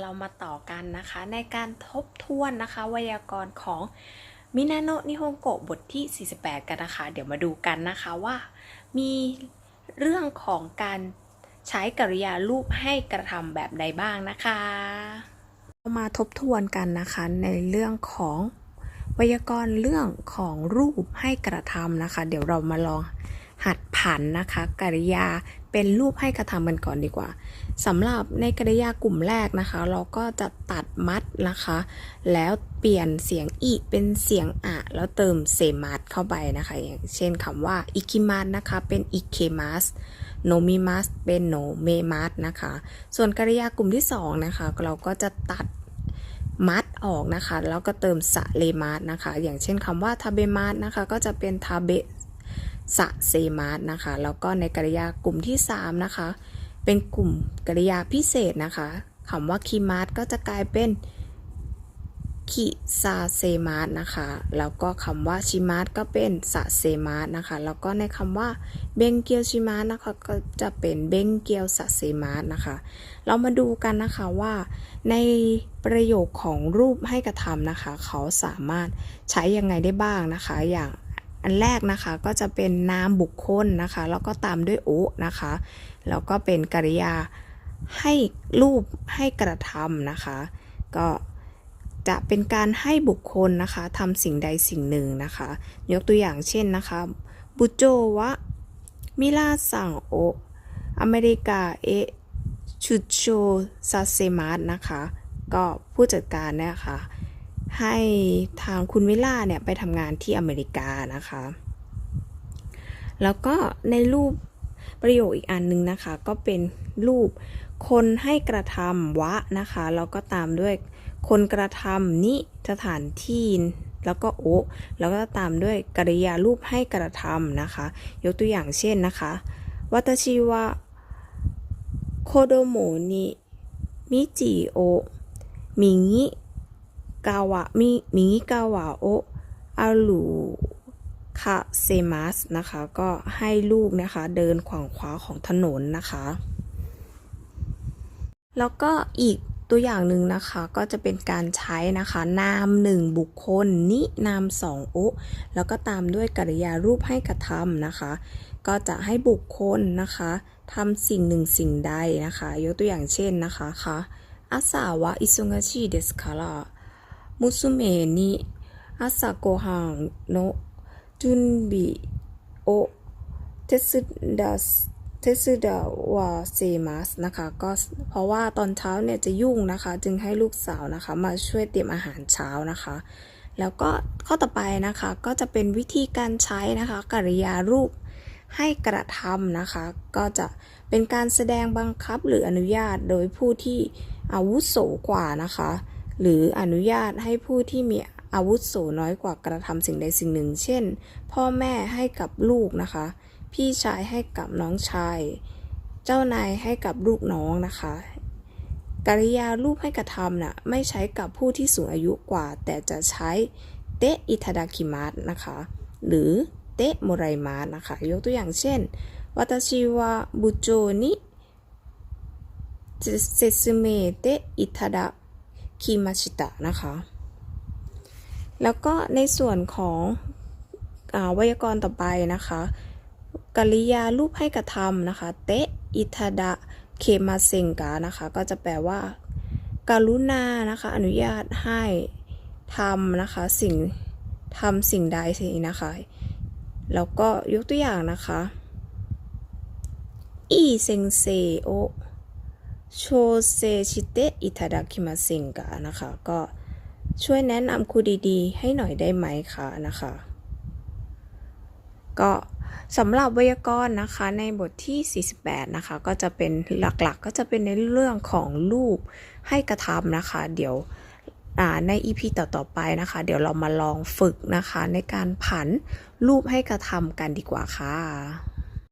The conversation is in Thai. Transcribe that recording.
เรามาต่อกันนะคะ ในการทบทวนนะคะ ไวยากรณ์ของมินาโนะนิฮงโกะบทที่ 48 กันนะคะ เดี๋ยวมาดูกันนะคะว่ามีเรื่องของการใช้กริยารูปให้กระทำแบบใดบ้างนะคะ เรามาทบทวนกันนะคะในเรื่องของไวยากรณ์เรื่องของรูปให้กระทำนะคะ เดี๋ยวเรามาลอง หัดผันนะคะกริยาเป็นรูปให้กระทำกันก่อนดีกว่าสำหรับในกริยากลุ่มแรกนะคะ เราก็จะตัดมัดนะคะ แล้วเปลี่ยนเสียงอีเป็นเสียงอะแล้วเติมเซมัสเข้าไปนะคะ อย่างเช่นคำว่าอิคิมัสนะคะเป็นอิเคมัสโนมิมัสเป็นโนเมมัสนะคะ ส่วนกริยากลุ่มที่สองนะคะเราก็จะตัดมัดออกนะคะ แล้วก็เติมสะเลมัสนะคะ อย่างเช่นคำว่าทาเบมัสนะคะ ก็จะเป็นทาเบ สะเซมาสนะคะ แล้วก็ในกริยากลุ่มที่ 3 นะคะ เป็นกลุ่มกริยาพิเศษนะคะคำว่าคีมาสก็จะกลายเป็นคิซาเซมาสนะคะ แล้วก็คำว่าชิมาสก็เป็นสะเซมาสนะคะ แล้วก็ในคำว่าเบงเกียวชิมาสนะคะก็จะเป็นเบงเกียวสะเซมาสนะคะ เรามาดูกันนะคะว่าในประโยคของรูปให้กระทำนะคะ เขาสามารถใช้ยังไงได้บ้างนะคะ อย่าง อันแรกนะคะก็จะเป็นนามบุคคลนะคะ แล้วก็ตามด้วยโอนะคะ แล้วก็เป็นกริยาให้รูปให้กระทำนะคะ ก็จะเป็นการให้บุคคลนะคะทำสิ่งใดสิ่งหนึ่งนะคะ ยกตัวอย่างเช่นนะคะบุโจวะมิลาซังโออเมริกาเอชุดโชซาเซมาสนะคะ ก็ผู้จัดการเนี่ยค่ะ ให้ทางคุณวิล่าเนี่ยไปทำงานที่อเมริกานะคะ แล้วก็ในรูปประโยคอีกอันหนึงนะคะ ก็เป็นรูปคนให้กระทำวะนะคะ แล้วก็ตามด้วยคนกระทำนิสถานที่แล้วก็โอแล้วก็ตามด้วยกริยารูปให้กระทำนะคะ ยกตัวอย่างเช่นนะคะวัตชิวะโคโดโมนิมิจิโอมิงิ กาวะมิมิงิกาวะโออารุคาเซมัสนะคะ ก็ให้ลูกนะคะ เดินขวางขวาของถนนนะคะ แล้วก็อีกตัวอย่างหนึ่งนะคะก็จะเป็นการใช้นะคะนามหนึ่งบุคคล นินามสองโอแล้วก็ตามด้วยกริยารูปให้กระทำนะคะ ก็จะให้บุคคลนะคะทำสิ่งหนึ่งสิ่งใดนะคะ ยกตัวอย่างเช่นนะคะค่ะอาสาวะอิซุงาชิเดสคาระ มุสุเมนิอาซาโกฮังโนจุนบิโอเทสึดัสเทสึดาวาเซมัสนะคะก็เพราะว่าตอนเช้าเนี่ยจะยุ่งนะคะ จึงให้ลูกสาวนะคะ มาช่วยเตรียมอาหารเช้านะคะ แล้วก็ข้อต่อไปนะคะก็จะเป็นวิธีการใช้นะคะกริยารูปให้กระทำนะคะ ก็จะเป็นการแสดงบังคับหรืออนุญาตโดยผู้ที่อาวุโสกว่านะคะ หรืออนุญาตให้ผู้ที่มีอาวุโสน้อยกว่ากระทำสิ่งใดสิ่งหนึ่ง เช่น พ่อแม่ให้กับลูกนะคะ พี่ชายให้กับน้องชาย เจ้านายให้กับลูกน้องนะคะ กริยารูปให้กระทำน่ะไม่ใช้กับผู้ที่สูงอายุกว่า แต่จะใช้เตะอิทาดาคิมัสนะคะ หรือเตะโมไรมัสนะคะ ยกตัวอย่างเช่นวัตชิวะบุโจนิเซซึเมเตอิทาดา คิมาชิตะนะคะ แล้วก็ในส่วนของอไวยากรณ์ต่อไปนะคะกริยารูปให้กระทำนะคะ เตะอิทาดะเคมาเซงกานะคะ ก็จะแปลว่าการุณานะคะ อนุญาตให้ทำนะคะ สิ่งทำสิ่งใดสิ่งนะคะ แล้วก็ยกตัวอย่างนะคะอีเซงเซโอ โชเซชิเตะอิทาดะคิมาเซงกานะคะ ก็ช่วยแนะนำครูดีๆ ให้หน่อยได้ไหมคะนะคะ ก็สำหรับไวยากรณ์นะคะในบทที่ 48 นะคะ ก็จะเป็นหลักๆก็จะเป็นในเรื่องของรูปให้กระทำนะคะ เดี๋ยวใน EP ต่อๆไปนะคะ เดี๋ยวเรามาลองฝึกนะคะ ในการผันรูปให้กระทำกันดีกว่าค่ะ